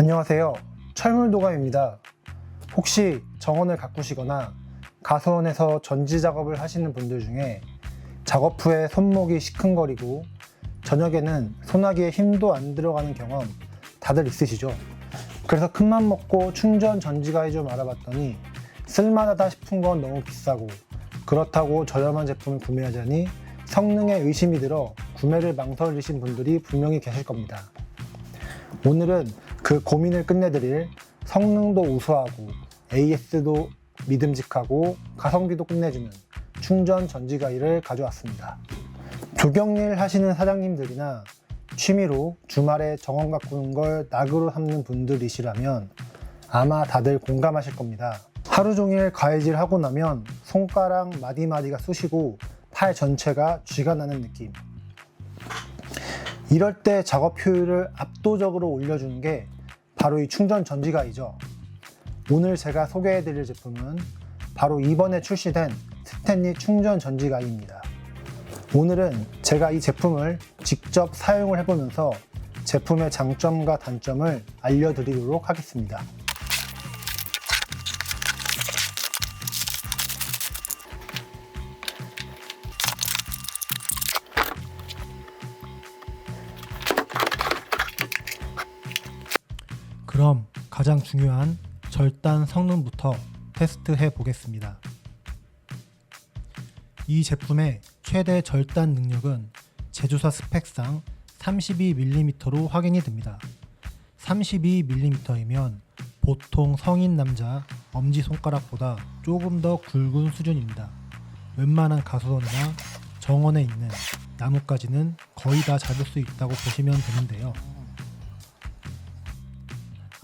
안녕하세요. 철물도감입니다. 혹시 정원을 가꾸시거나 가수원에서 전지 작업을 하시는 분들 중에 작업 후에 손목이 시큰거리고 저녁에는 소나기에 힘도 안 들어가는 경험 다들 있으시죠? 그래서 큰맘 먹고 충전 전지가위 좀 알아봤더니 쓸만하다 싶은 건 너무 비싸고 그렇다고 저렴한 제품을 구매하자니 성능에 의심이 들어 구매를 망설이신 분들이 분명히 계실 겁니다. 오늘은 그 고민을 끝내드릴 성능도 우수하고 AS도 믿음직하고 가성비도 끝내주는 충전 전지가위를 가져왔습니다. 조경일 하시는 사장님들이나 취미로 주말에 정원 가꾸는 걸 낙으로 삼는 분들이시라면 아마 다들 공감하실 겁니다. 하루 종일 가위질 하고 나면 손가락 마디마디가 쑤시고 팔 전체가 쥐가 나는 느낌. 이럴 때 작업 효율을 압도적으로 올려주는 게 바로 이 충전 전지가이죠. 오늘 제가 소개해드릴 제품은 바로 이번에 출시된 스탠리 충전 전지가이입니다. 오늘은 제가 이 제품을 직접 사용을 해보면서 제품의 장점과 단점을 알려드리도록 하겠습니다. 가장 중요한 절단 성능부터 테스트해 보겠습니다. 이 제품의 최대 절단 능력은 제조사 스펙상 32mm로 확인이 됩니다. 32mm이면 보통 성인 남자 엄지손가락보다 조금 더 굵은 수준입니다. 웬만한 가수원이나 정원에 있는 나뭇가지는 거의 다 잡을 수 있다고 보시면 되는데요.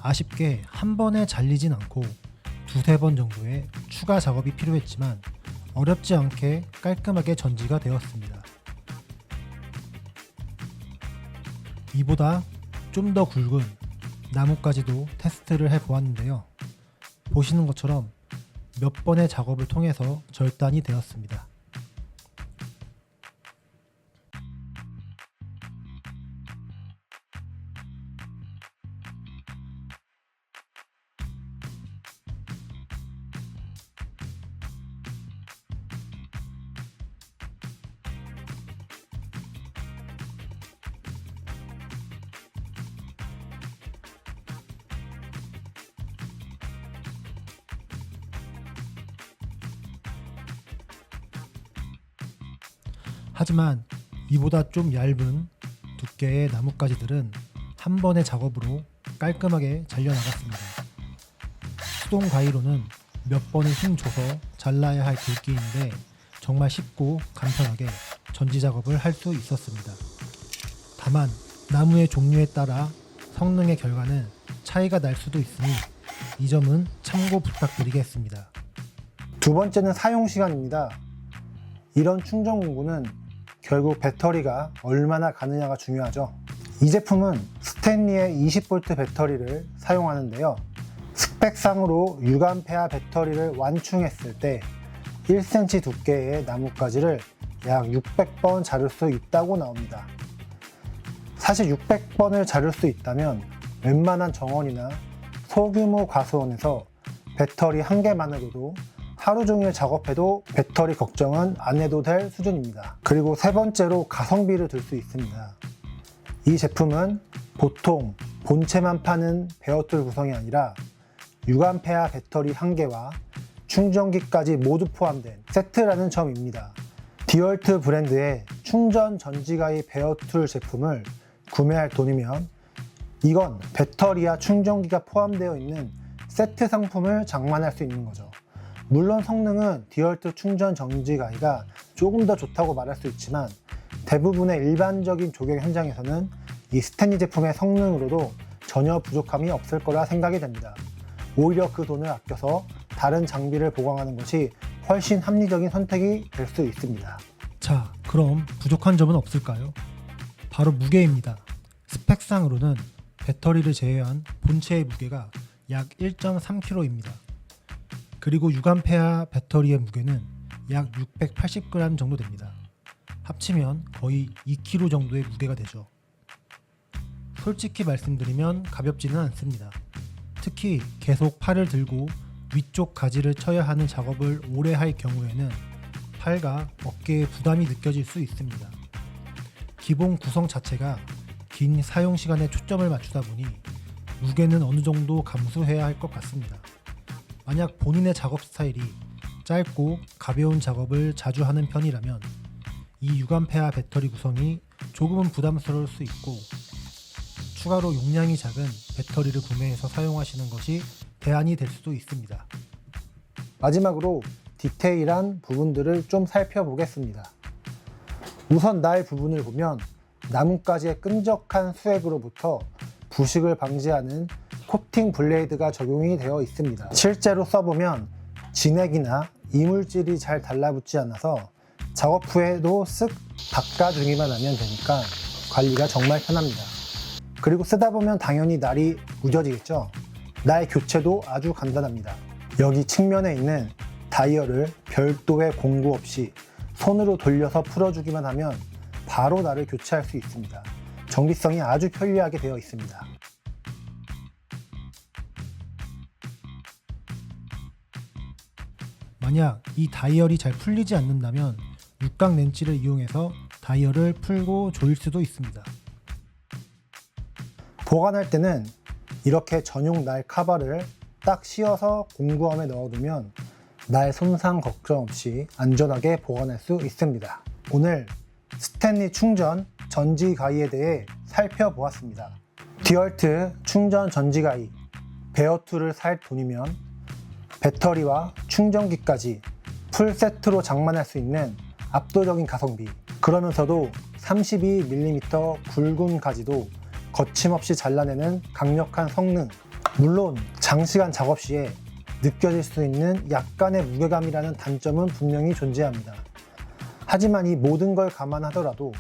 아쉽게 한 번에 잘리진 않고 두세 번 정도의 추가 작업이 필요했지만 어렵지 않게 깔끔하게 전지가 되었습니다. 이보다 좀 더 굵은 나뭇가지도 테스트를 해 보았는데요. 보시는 것처럼 몇 번의 작업을 통해서 절단이 되었습니다. 하지만 이보다 좀 얇은 두께의 나뭇가지들은 한 번의 작업으로 깔끔하게 잘려나갔습니다. 수동 가위로는 몇 번의 힘 줘서 잘라야 할 굵기인데 정말 쉽고 간편하게 전지 작업을 할 수 있었습니다. 다만 나무의 종류에 따라 성능의 결과는 차이가 날 수도 있으니 이 점은 참고 부탁드리겠습니다. 두 번째는 사용 시간입니다. 이런 충전 공구는 결국 배터리가 얼마나 가느냐가 중요하죠. 이 제품은 스탠리의 20V 배터리를 사용하는데요. 스펙상으로 6A 배터리를 완충했을 때 1cm 두께의 나뭇가지를 약 600번 자를 수 있다고 나옵니다. 사실 600번을 자를 수 있다면 웬만한 정원이나 소규모 가수원에서 배터리 한 개만으로도 하루 종일 작업해도 배터리 걱정은 안 해도 될 수준입니다. 그리고 세 번째로 가성비를 들 수 있습니다. 이 제품은 보통 본체만 파는 베어툴 구성이 아니라 6A 배터리 한 개와 충전기까지 모두 포함된 세트라는 점입니다. 디얼트 브랜드의 충전 전지가위 베어툴 제품을 구매할 돈이면 이건 배터리와 충전기가 포함되어 있는 세트 상품을 장만할 수 있는 거죠. 물론 성능은 디얼트 충전 전지가위가 조금 더 좋다고 말할 수 있지만 대부분의 일반적인 조경 현장에서는 이 스탠리 제품의 성능으로도 전혀 부족함이 없을 거라 생각이 됩니다. 오히려 그 돈을 아껴서 다른 장비를 보강하는 것이 훨씬 합리적인 선택이 될 수 있습니다. 자, 그럼 부족한 점은 없을까요? 바로 무게입니다. 스펙상으로는 배터리를 제외한 본체의 무게가 약 1.3kg입니다. 그리고 6A 배터리의 무게는 약 680g 정도 됩니다. 합치면 거의 2kg 정도의 무게가 되죠. 솔직히 말씀드리면 가볍지는 않습니다. 특히 계속 팔을 들고 위쪽 가지를 쳐야 하는 작업을 오래 할 경우에는 팔과 어깨에 부담이 느껴질 수 있습니다. 기본 구성 자체가 긴 사용 시간에 초점을 맞추다 보니 무게는 어느 정도 감수해야 할 것 같습니다. 만약 본인의 작업 스타일이 짧고 가벼운 작업을 자주 하는 편이라면 이 유관폐화 배터리 구성이 조금은 부담스러울 수 있고 추가로 용량이 작은 배터리를 구매해서 사용하시는 것이 대안이 될 수도 있습니다. 마지막으로 디테일한 부분들을 좀 살펴보겠습니다. 우선 날 부분을 보면 나뭇가지의 끈적한 수액으로부터 부식을 방지하는 코팅 블레이드가 적용이 되어 있습니다. 실제로 써보면 진액이나 이물질이 잘 달라붙지 않아서 작업 후에도 쓱 닦아주기만 하면 되니까 관리가 정말 편합니다. 그리고 쓰다 보면 당연히 날이 무뎌지겠죠. 날 교체도 아주 간단합니다. 여기 측면에 있는 다이얼을 별도의 공구 없이 손으로 돌려서 풀어주기만 하면 바로 날을 교체할 수 있습니다. 정비성이 아주 편리하게 되어 있습니다. 만약 이 다이얼이 잘 풀리지 않는다면 육각 렌치를 이용해서 다이얼을 풀고 조일 수도 있습니다. 보관할 때는 이렇게 전용 날 카바를 딱 씌워서 공구함에 넣어두면 날 손상 걱정 없이 안전하게 보관할 수 있습니다. 오늘 스탠리 충전 전지 가이에 대해 살펴보았습니다. 디얼트 충전 전지 가이 베어2를 살 돈이면 배터리와 충전기까지 풀 세트로 장만할 수 있는 압도적인 가성비 그러면서도 32mm 굵은 가지도 거침없이 잘라내는 강력한 성능 물론 장시간 작업 시에 느껴질 수 있는 약간의 무게감이라는 단점은 분명히 존재합니다. 하지만 이 모든 걸 감안하더라도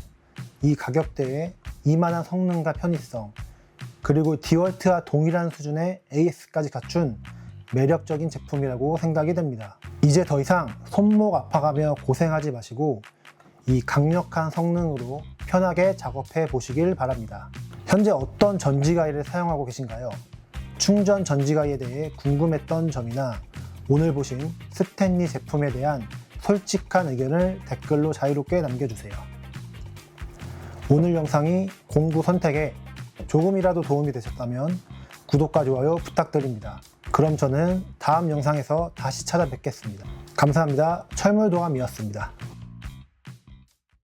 이 가격대에 이만한 성능과 편의성 그리고 디월트와 동일한 수준의 AS까지 갖춘 매력적인 제품이라고 생각이 됩니다. 이제 더 이상 손목 아파가며 고생하지 마시고 이 강력한 성능으로 편하게 작업해 보시길 바랍니다. 현재 어떤 전지 가이를 사용하고 계신가요? 충전 전지 가이에 대해 궁금했던 점이나 오늘 보신 스탠리 제품에 대한 솔직한 의견을 댓글로 자유롭게 남겨주세요. 오늘 영상이 공구 선택에 조금이라도 도움이 되셨다면 구독과 좋아요 부탁드립니다. 그럼 저는 다음 영상에서 다시 찾아뵙겠습니다. 감사합니다. 철물도감이었습니다.